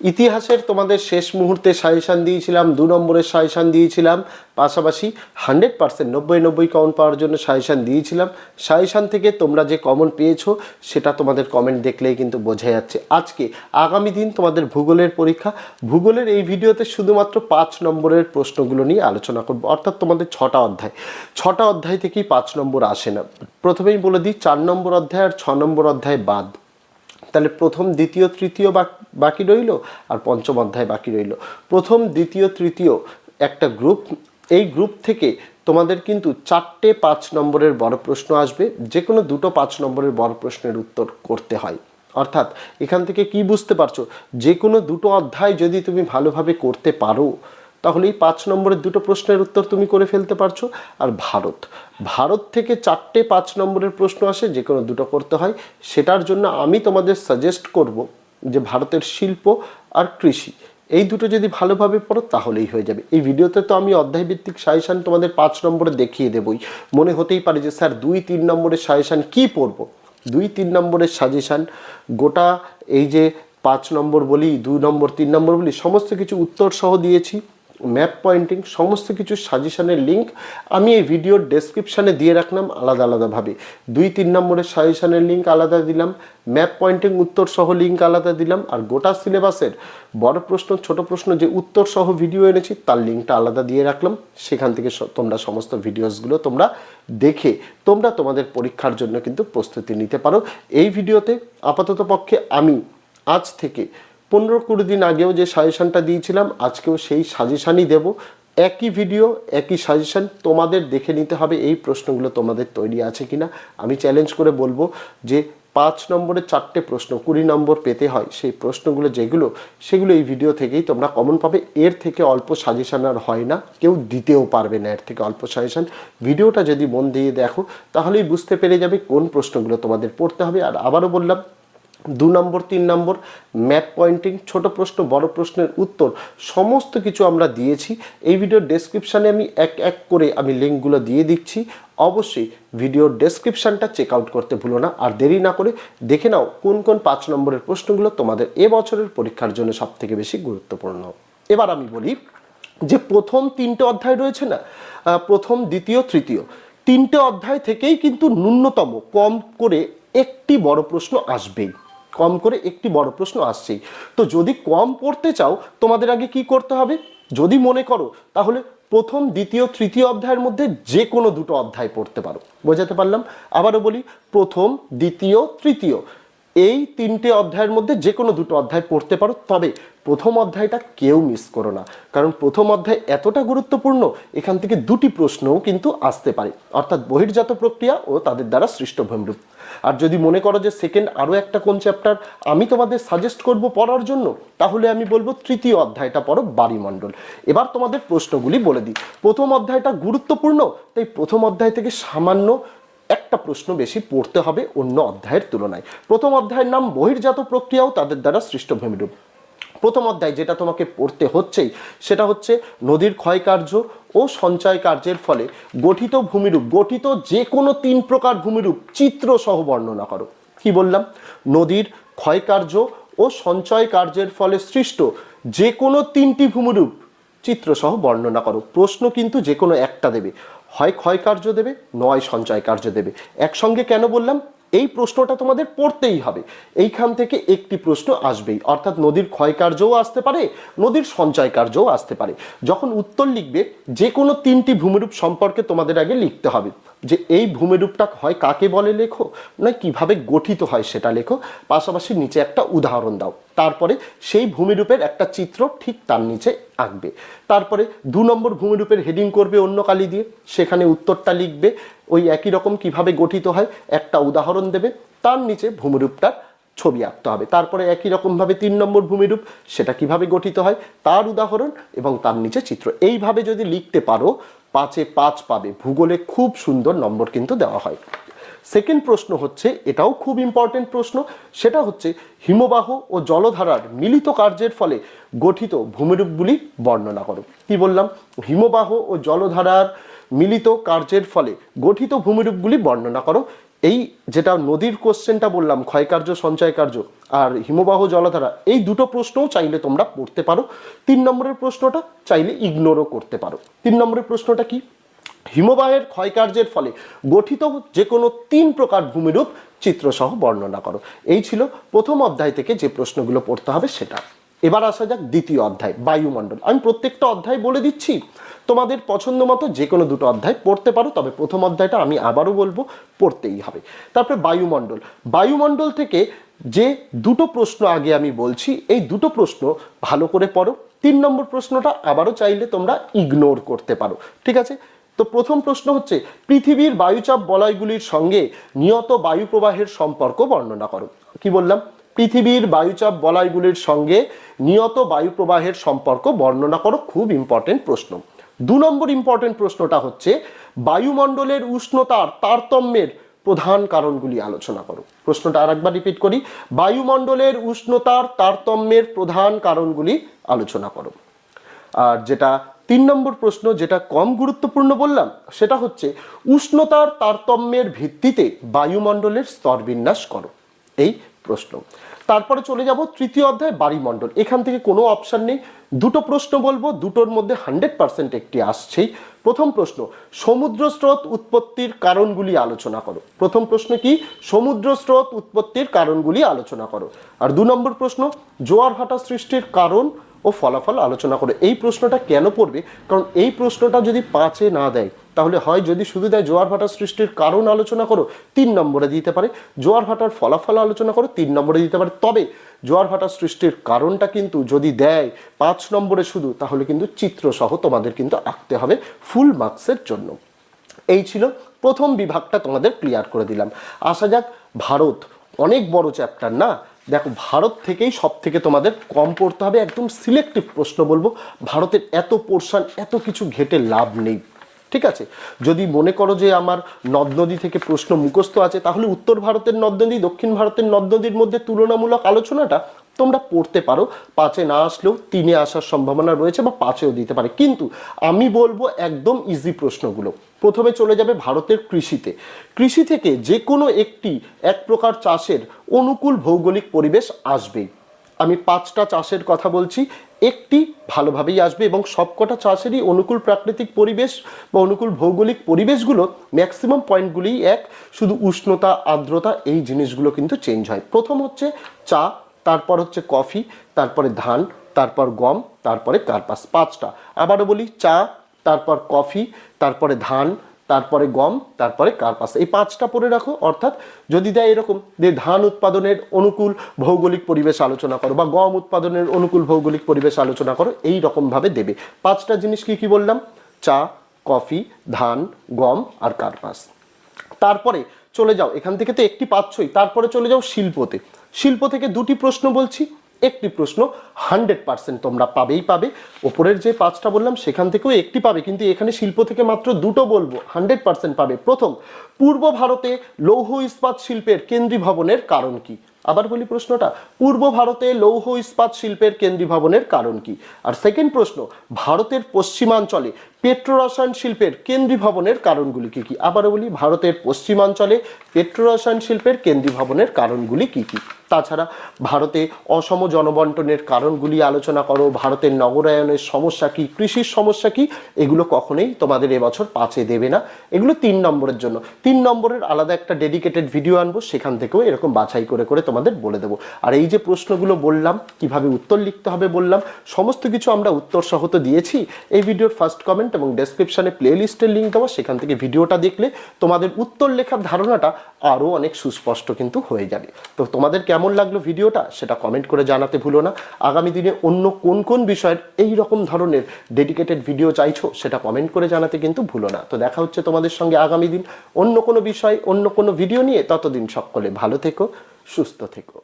ইতিহাসের তোমাদের শেষ মুহূর্তে সাজেশান দিয়েছিলাম, দু নম্বরের সাজেশান দিয়েছিলাম, পাশাপাশি হান্ড্রেড পার্সেন্ট নব্বই নব্বই কমন পাওয়ার জন্য সাজেশান দিয়েছিলাম। সাজেশান থেকে তোমরা যে কমন পেয়েছ, সেটা তোমাদের কমেন্ট দেখলেই কিন্তু বোঝা যাচ্ছে। আজকে আগামী দিন তোমাদের ভূগোলের পরীক্ষা। ভূগোলের এই ভিডিওতে শুধুমাত্র পাঁচ নম্বরের প্রশ্নগুলো নিয়ে আলোচনা করব। অর্থাৎ তোমাদের ছটা অধ্যায়। ছটা অধ্যায় থেকেই পাঁচ নম্বর আসে না। প্রথমেই বলে দিই, চার নম্বর অধ্যায় আর ছ নম্বর অধ্যায় বাদ। তাহলে প্রথম দ্বিতীয় তৃতীয় বাক- রইল আর পঞ্চম অধ্যায় বাকি রইল। প্রথম, দ্বিতীয়, তৃতীয় একটা গ্রুপ এই গ্রুপ থেকে তোমাদের কিন্তু চারটে পাঁচ নম্বরের বড় প্রশ্ন আসবে। যে কোনো দুটো পাঁচ নম্বরের বড় প্রশ্নের উত্তর করতে হয়। অর্থাৎ এখান থেকে কি বুঝতে পারছ? যে কোনো দুটো অধ্যায় যদি তুমি ভালোভাবে করতে পারো তাহলে এই পাঁচ নম্বরের দুটো প্রশ্নের উত্তর তুমি করে ফেলতে পারছ। আর ভারত ভারত থেকে চারটে পাঁচ নম্বরের প্রশ্ন আসে, যে কোনো দুটো করতে হয়। সেটার জন্য আমি তোমাদের সাজেস্ট করব যে ভারতের শিল্প আর কৃষি, এই দুটো যদি ভালোভাবে পড়ো তাহলেই হয়ে যাবে। এই ভিডিওতে তো আমি অধ্যায়ভিত্তিক সাজেশান তোমাদের পাঁচ নম্বরে দেখিয়ে দেবই। মনে হতেই পারে যে, স্যার, দুই তিন নম্বরের সাজেশান কি পড়ব? দুই তিন নম্বরের সাজেশান, গোটা এই যে পাঁচ নম্বর বলি দুই নম্বর, তিন নম্বর বলি, সমস্ত কিছু উত্তর সহ দিয়েছি। ম্যাপ পয়েন্টিং সমস্ত কিছু সাজেশনের লিঙ্ক আমি এই ভিডিওর ডেসক্রিপশানে দিয়ে রাখলাম আলাদা আলাদাভাবে। দুই, তিন নম্বরের সাজেশনের লিঙ্ক আলাদা দিলাম ম্যাপ পয়েন্টিং উত্তর সহ লিঙ্ক আলাদা দিলাম, আর গোটা সিলেবাসের বড় প্রশ্ন, ছোট প্রশ্ন যে উত্তর সহ ভিডিও এনেছি, তার লিঙ্কটা আলাদা দিয়ে রাখলাম। সেখান থেকে তোমরা সমস্ত ভিডিওসগুলো তোমরা দেখে, তোমরা তোমাদের পরীক্ষার জন্য কিন্তু প্রস্তুতি নিতে পারো। এই ভিডিওতে আপাতত পক্ষে আমি আজ থেকে পনেরো কুড়ি দিন আগেও যে সাজেশানটা দিয়েছিলাম, আজকেও সেই সাজেশানই দেব। একই ভিডিও একই সাজেশান তোমাদের দেখে নিতে হবে, এই প্রশ্নগুলো তোমাদের তৈরি আছে কিনা। আমি চ্যালেঞ্জ করে বলব যে পাঁচ নম্বরে চারটে প্রশ্ন, কুড়ি নম্বর পেতে হয়, সেই প্রশ্নগুলো যেগুলো, সেগুলো এই ভিডিও থেকেই তোমরা কমন পাবে। এর থেকে অল্প সাজেশান আর হয় না, কেউ দিতেও পারবে না এর থেকে অল্প সাজেশান। ভিডিওটা যদি মন দিয়ে দেখো, তাহলেই বুঝতে পেরে যাবে কোন প্রশ্নগুলো তোমাদের পড়তে হবে। আর আবারও বললাম দু নম্বর, তিন নম্বর ম্যাপ পয়েন্টিং ছোট প্রশ্ন, বড় প্রশ্নের উত্তর, সমস্ত কিছু আমরা দিয়েছি। এই ভিডিওর ডেসক্রিপশানে আমি এক এক করে আমি লিঙ্কগুলো দিয়ে দিচ্ছি। অবশ্যই ভিডিওর ডেসক্রিপশানটা চেক আউট করতে ভুলো না। আর দেরি না করে দেখে নাও কোন কোন পাঁচ নম্বরের প্রশ্নগুলো তোমাদের এ বছরের পরীক্ষার জন্য সব থেকে বেশি গুরুত্বপূর্ণ। এবার আমি বলি যে প্রথম তিনটে অধ্যায় রয়েছে না? প্রথম, দ্বিতীয়, তৃতীয়। তিনটে অধ্যায় থেকেই কিন্তু ন্যূনতম কম করে একটি বড় প্রশ্ন আসবেই। কম করে একটি বড় প্রশ্ন আসছেই। তো যদি কম পড়তে চাও, তোমাদের আগে কি করতে হবে? যদি মনে করো, তাহলে প্রথম, দ্বিতীয়, তৃতীয় অধ্যায়ের মধ্যে যে কোনো দুটো অধ্যায় পড়তে পারো। বোঝাতে পারলাম? আবারও বলি, প্রথম, দ্বিতীয়, তৃতীয়। এই তিনটে অধ্যায়ের মধ্যে যে কোনো দুটো অধ্যায় পড়তে পারো, তবে প্রথম অধ্যায়টা কেউ মিস করো না। কারণ প্রথম অধ্যায় এতটা গুরুত্বপূর্ণ, এখান থেকে দুটি প্রশ্নও কিন্তু আসতে পারে। অর্থাৎ বহির্জাত প্রক্রিয়া ও তাদের দ্বারা সৃষ্ট ভূমিরূপ আর যদি মনে করো যে সেকেন্ড আরও একটা কোন চ্যাপ্টার আমি তোমাদের সাজেস্ট করব পড়ার জন্য, তাহলে আমি বলব তৃতীয় অধ্যায়টা পড়ো বাড়িমণ্ডল। এবার তোমাদের প্রশ্নগুলি বলে দিই। প্রথম অধ্যায়টা গুরুত্বপূর্ণ, তাই প্রথম অধ্যায় থেকে সামান্য একটা প্রশ্ন বেশি পড়তে হবে অন্য অধ্যায়ের তুলনায়। প্রথম অধ্যায়ের নাম বহির্জাত প্রক্রিয়াও তাদের দ্বারা সৃষ্ট ভূমিরূপ প্রথম অধ্যায় যেটা তোমাকে পড়তে হচ্ছেই, সেটা হচ্ছে নদীর ক্ষয়কার্য ও সঞ্চয় কার্যের ফলে গঠিত ভূমিরূপ, গঠিত যে কোনো তিন প্রকার ভূমিরূপ, চিত্র সহ বর্ণনা করো। কি বললাম? নদীর ক্ষয়কার্য ও সঞ্চয় কার্যের ফলে সৃষ্ট যে কোনো তিনটি ভূমিরূপ চিত্রসহ বর্ণনা করো। প্রশ্ন কিন্তু যে কোনো একটা দেবে। হয় ক্ষয় কার্য দেবে, নয় সঞ্চয় কার্য দেবে। একসঙ্গে কেন বললাম? এই প্রশ্নটা তোমাদের পড়তেই হবে। এইখান থেকে একটি প্রশ্ন আসবেই। অর্থাৎ নদীর ক্ষয় কার্যও আসতে পারে, নদীর সঞ্চয় কার্যও আসতে পারে। যখন উত্তর লিখবে, যে কোনো তিনটি ভূমিরূপ সম্পর্কে তোমাদের আগে লিখতে হবে। যে এই ভূমিরূপটা হয় কাকে বলে লেখো? নয় কীভাবে গঠিত হয় সেটা লেখো? পাশাপাশি নিচে একটা উদাহরণ দাও। তারপরে সেই ভূমিরূপের একটা চিত্র ঠিক তার নিচে আঁকবে। তারপরে দু নম্বর ভূমিরূপের হেডিং করবে অন্য কালি দিয়ে। সেখানে উত্তরটা লিখবে, ওই একই রকম কীভাবে গঠিত হয় একটা উদাহরণ দেবে। তার নিচে ভূমিরূপটার ছবি আঁকতে হবে। তারপরে একই রকমভাবে তিন নম্বর ভূমিরূপ, সেটা কীভাবে গঠিত হয়? তার উদাহরণ এবং তার নিচে চিত্র। এইভাবে যদি লিখতে পারো পাঁচে পাঁচ পাবে। ভূগোলে খুব সুন্দর নম্বর কিন্তু দেওয়া হয়। সেকেন্ড প্রশ্ন হচ্ছে, এটাও খুব ইম্পর্টেন্ট প্রশ্ন, সেটা হচ্ছে, হিমবাহ ও জলধারার মিলিত কার্যের ফলে গঠিত ভূমিরূপগুলি বর্ণনা করো। কি বললাম? হিমবাহ ও জলধারার মিলিত কার্যের ফলে গঠিত ভূমিরূপগুলি বর্ণনা করো। এই যেটা নদীর কোশ্চেনটা বললাম, ক্ষয়কার্য সঞ্চয় কার্য আর হিমবাহ জলধারা, এই দুটো প্রশ্নও চাইলে তোমরা পড়তে পারো। তিন নম্বরের প্রশ্নটা চাইলে ইগনোরও করতে পারো। তিন নম্বরের প্রশ্নটা কি? হিমবাহের ক্ষয়কার্যের ফলে গঠিত যে কোনো তিন প্রকার ভূমিরূপ চিত্রসহ বর্ণনা করো। এই ছিল প্রথম অধ্যায় থেকে যে প্রশ্নগুলো পড়তে হবে সেটা। এবার আসা যাক দ্বিতীয় অধ্যায়, বায়ুমণ্ডল। আমি প্রত্যেকটা অধ্যায় বলে দিচ্ছি, তোমাদের পছন্দ মতো যে কোনো দুটো অধ্যায় পড়তে পারো, তবে প্রথম অধ্যায়টা আমি আবারও বলব, পড়তেই হবে। তারপরে বায়ুমণ্ডল। বায়ুমণ্ডল থেকে যে দুটো প্রশ্ন আগে আমি বলছি, এই দুটো প্রশ্ন ভালো করে পড়ো। তিন নম্বর প্রশ্নটা আবারও চাইলে তোমরা ইগনোর করতে পারো, ঠিক আছে? তো প্রথম প্রশ্ন হচ্ছে, পৃথিবীর বায়ুচাপ বলয়গুলির সঙ্গে নিয়ত বায়ু প্রবাহের সম্পর্ক বর্ণনা করো। কি বললাম? পৃথিবীর বায়ুচাপ বলয়গুলির সঙ্গে নিয়ত বায়ু প্রবাহের সম্পর্ক বর্ণনা করো, খুব ইম্পর্টেন্ট প্রশ্ন। দু নম্বর ইম্পর্টেন্ট প্রশ্নটা হচ্ছে, বায়ুমণ্ডলের উষ্ণতার তারতম্যের প্রধান কারণগুলি আলোচনা করো। প্রশ্নটা আরেকবার রিপিট করি, বায়ুমণ্ডলের উষ্ণতার তারতম্যের প্রধান কারণগুলি আলোচনা করো। আর যেটা তিন নম্বর প্রশ্ন, যেটা কম গুরুত্বপূর্ণ বললাম, সেটা হচ্ছে, উষ্ণতার তারতম্যের ভিত্তিতে বায়ুমণ্ডলের স্তর বিন্যাস করো। এই প্রশ্ন। তারপরে চলে যাব তৃতীয় অধ্যায় বাড়িমণ্ডল এখান থেকে কোনো অপশান নেই। দুটো প্রশ্ন বলব, দুটোর মধ্যে হান্ড্রেড পার্সেন্ট একটি আসছেই। প্রথম প্রশ্ন, সমুদ্র স্রোত উৎপত্তির কারণগুলি আলোচনা করো। প্রথম প্রশ্ন কি, সমুদ্র স্রোত উৎপত্তির কারণগুলি আলোচনা করো। আর দু নম্বর প্রশ্ন জোয়ার ভাটা সৃষ্টির কারণ ও ফলাফল আলোচনা করো। এই প্রশ্নটা কেন পড়বে? কারণ এই প্রশ্নটা যদি পাঁচে না দেয়, তাহলে হয় যদি শুধু দেয় জোয়ার ভাটা সৃষ্টির কারণ আলোচনা করো, তিন নম্বরে দিতে পারে। জোয়ার ভাটার ফলাফল আলোচনা করো, তিন নম্বরে দিতে পারে। তবে জোয়ার ভাটা সৃষ্টির কারণটা কিন্তু যদি দেয় পাঁচ নম্বরে শুধু, তাহলে কিন্তু চিত্রসহ তোমাদের কিন্তু আঁকতে হবে ফুল মার্কসের জন্য। এই ছিল প্রথম বিভাগটা তোমাদের ক্লিয়ার করে দিলাম। আসা যাক, ভারত অনেক বড় চ্যাপ্টার না? দেখো, ভারত থেকেই সব থেকে তোমাদের কম পড়তে হবে। একদম সিলেক্টিভ প্রশ্ন বলব, ভারতের এত পোর্শন এত কিছু ঘেটে লাভ নেই। ঠিক আছে? যদি মনে করো যে আমার নদ নদী থেকে প্রশ্ন মুখস্থ আছে, তাহলে উত্তর ভারতের নদ নদী, দক্ষিণ ভারতের নদ নদীর মধ্যে তুলনামূলক আলোচনাটা তোমরা পড়তে পারো, পাঁচে না আসলেও তিনে আসার সম্ভাবনা রয়েছে বা পাঁচেও দিতে পারে। কিন্তু আমি বলব একদম ইজি প্রশ্নগুলো। প্রথমে চলে যাবে ভারতের কৃষিতে। কৃষি থেকে যে কোনো একটি এক প্রকার চাষের অনুকূল ভৌগোলিক পরিবেশ আসবেই। আমি পাঁচটা চাষের কথা বলছি, একটি ভালোভাবেই আসবে এবং সবকটা চাষেরই অনুকূল প্রাকৃতিক পরিবেশ বা অনুকূল ভৌগোলিক পরিবেশগুলো ম্যাক্সিমাম পয়েন্টগুলিই এক। শুধু উষ্ণতা, আর্দ্রতা এই জিনিসগুলো কিন্তু চেঞ্জ হয়। প্রথম হচ্ছে চা তারপর হচ্ছে কফি, তারপরে ধান, তারপর গম, তারপরে কার্পাস, পাঁচটা। আবারও বলি, চা, তারপর কফি, তারপরে ধান, তারপরে গম, তারপরে কার্পাস। এই পাঁচটা পড়ে রাখো, অর্থাৎ যদি দেয় এরকম যে ধান উৎপাদনের অনুকূল ভৌগোলিক পরিবেশ আলোচনা করো বা গম উৎপাদনের অনুকূল ভৌগোলিক পরিবেশ আলোচনা করো, এই রকমভাবে দেবে। পাঁচটা জিনিস কি কি বললাম? চা, কফি, ধান, গম আর কার্পাস। তারপরে চলে যাও, এখান থেকে তো একটি পাচ্ছই, তারপরে চলে যাও শিল্পতে। শিল্প থেকে দুটি প্রশ্ন বলছি। একটি প্রশ্ন হান্ড্রেড পার্সেন্ট তোমরা পাবেই পাবে। ওপরের যে পাঁচটা বললাম, সেখান থেকেও একটি পাবে। কিন্তু এখানে শিল্প থেকে মাত্র দুটো বলব হান্ড্রেড পার্সেন্ট পাবে। প্রথম, পূর্ব ভারতে লৌহ ইস্পাত শিল্পের কেন্দ্রী ভবনের কারণ কি? আবার বলি প্রশ্নটা, পূর্ব ভারতে লৌহ ইস্পাত শিল্পের কেন্দ্রী ভবনের কারণ কি? আর সেকেন্ড প্রশ্ন, ভারতের পশ্চিমাঞ্চলে পেট্রোরসায়ন শিল্পের কেন্দ্রী ভবনের কারণগুলি কি কি? আবারও বলি, ভারতের পশ্চিমাঞ্চলে পেট্রোরসায়ন শিল্পের কেন্দ্রী ভবনের কারণগুলি কি কি? তাছাড়া ভারতে অসম জনবন্টনের কারণগুলি আলোচনা করো, ভারতের নগরায়নের সমস্যা কি, কৃষির সমস্যা কি, এগুলো কখনোই তোমাদের এবছর পাঁচে দেবে না। এগুলো তিন নম্বরের জন্য। তিন নম্বরের আলাদা একটা ডেডিকেটেড ভিডিও আনব, সেখান থেকেও এরকম বাছাই করে করে তোমাদের বলে দেবো। আর এই যে প্রশ্নগুলো বললাম, কীভাবে উত্তর লিখতে হবে বললাম, সমস্ত কিছু আমরা উত্তর সহ তো দিয়েছি। এই ভিডিওর ফার্স্ট কমেন্ট এবং ডেসক্রিপশানে প্লে লিস্টের লিঙ্ক দেওয়া, সেখান থেকে ভিডিওটা দেখলে তোমাদের উত্তর লেখার ধারণাটা আরও অনেক সুস্পষ্ট কিন্তু হয়ে যাবে। তো তোমাদের কেমন লাগল ভিডিওটা সেটা কমেন্ট করে জানাতে ভুলো না। আগামী দিনে অন্য কোন কোন বিষয়ের এই রকম ধরনের ডেডিকেটেড ভিডিও চাইছো সেটা কমেন্ট করে জানাতে কিন্তু ভুলো না। তো দেখা হচ্ছে তোমাদের সঙ্গে আগামী দিন অন্য কোনো বিষয়, অন্য কোনো ভিডিও নিয়ে। ততদিন সকলে ভালো থেকো, সুস্থ থেকো।